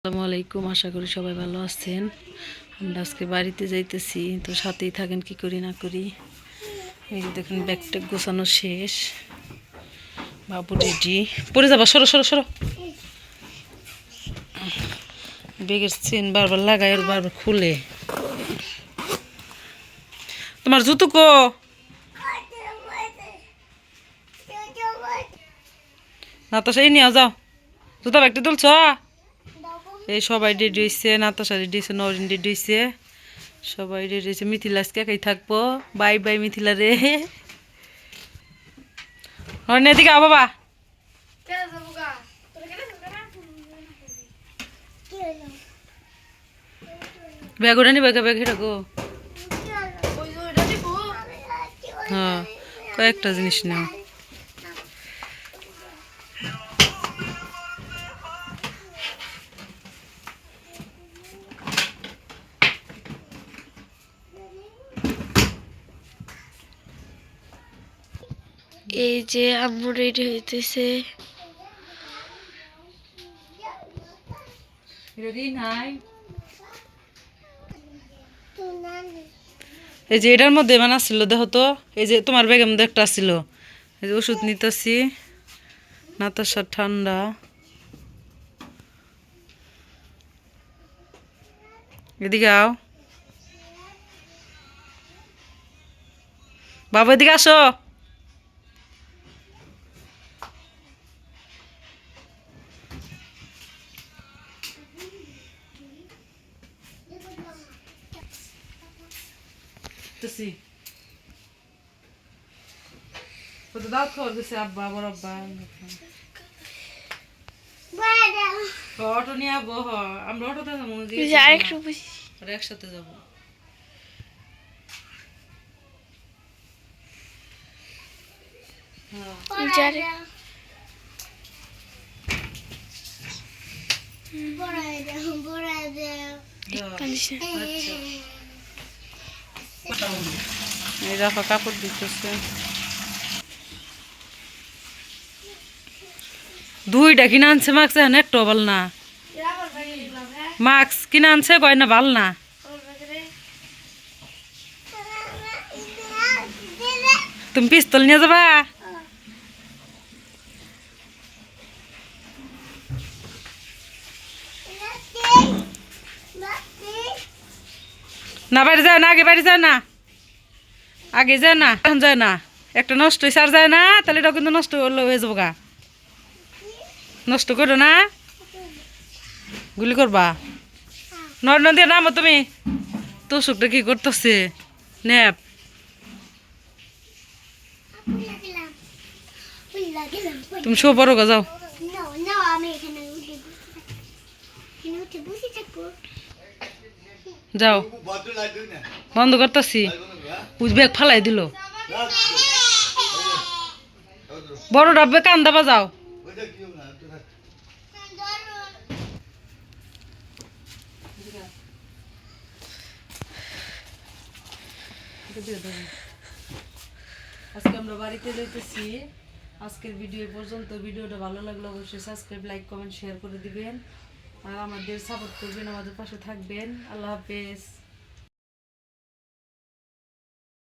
আসসালামু আলাইকুম, আশা করি সবাই ভালো আছেন। আমরা আজকে বাড়িতে যাইতেছি, তো সাথেই থাকেন কি করি না করি। এই যে দেখুন, ব্যাগটা গোছানো শেষ। বাবু রেডি পরে যাবা, সরো সরো সরো। ব্যাগের চেন বারবার লাগায়, আর বারবার খুলে। তোমার জুতো কো? না তো সেই নিয়ে যাও। জুতা ব্যাগটা তুলছ? এই সবাই রেডি হয়েছে নাতাশা রেডি হয়েছে নরিন রেডি হয়েছে সবাই রেডি হয়েছে মিথিলা আজকে একাই থাকব। বাই বাই মিথিলা রে। নরিন এদিকে আ বাবা। ব্যাগ ওটা নি ব্যাগ ব্যাগ গো। হ্যাঁ কয়েকটা জিনিস নাও। এই যে আম্মু রেডি হইতেছে। এই যে এটার মধ্যে মানে আসছিল দেখো তো এই যে তোমার ব্যাগের মধ্যে একটা আসছিল। এই যে ওষুধ নিতেছি নাতাশা ঠান্ডা। এদিকে আও। বাবা এদিকে আসো। করতেছি। ও তো দাওয়াত খাওয়ার গেছে আব্বা আবার আব্বা। অটো নিয়ে আবো হ। আমরা অটোতে যাব আরেকটু একসাথে যাব। বড় বড় আচ্ছা। এই দেখো, কাপড় দিতেছে। দুইটা কিনে আনছে মাস্ক এখন একটু বল না। মাস্ক কিনে আনছে গয়না ভালো না? তুমি পিস্তল নিয়ে যাবা? না, বাড়ি যায় না, আগে বাড়ি যায় না। আগে যায় না, এখন যায় না। একটা নষ্ট আর যায় না, তাহলে এটা কিন্তু নষ্ট হয়ে যাব গা। নষ্ট করো না। গুলি করবা। নর নদী নামো তুমি। তোষকটা কি করতেছে? নেপ। তুমি শো বড় গা, যাও। যাও। বন্ধ করতেছি। ব্যাগ ফালাই দিল। বড় ডাব্বে কান্দা বাজাও আজকে আমরা বাড়িতে যাইতেছি। আজকের ভিডিও পর্যন্ত। ভিডিওটা ভালো লাগলে অবশ্যই সাবস্ক্রাইব, লাইক, কমেন্ট, শেয়ার করে দিবেন। আর আমাদের সাপোর্ট করবেন আমাদের পাশে থাকবেন। আল্লাহ হাফেজ।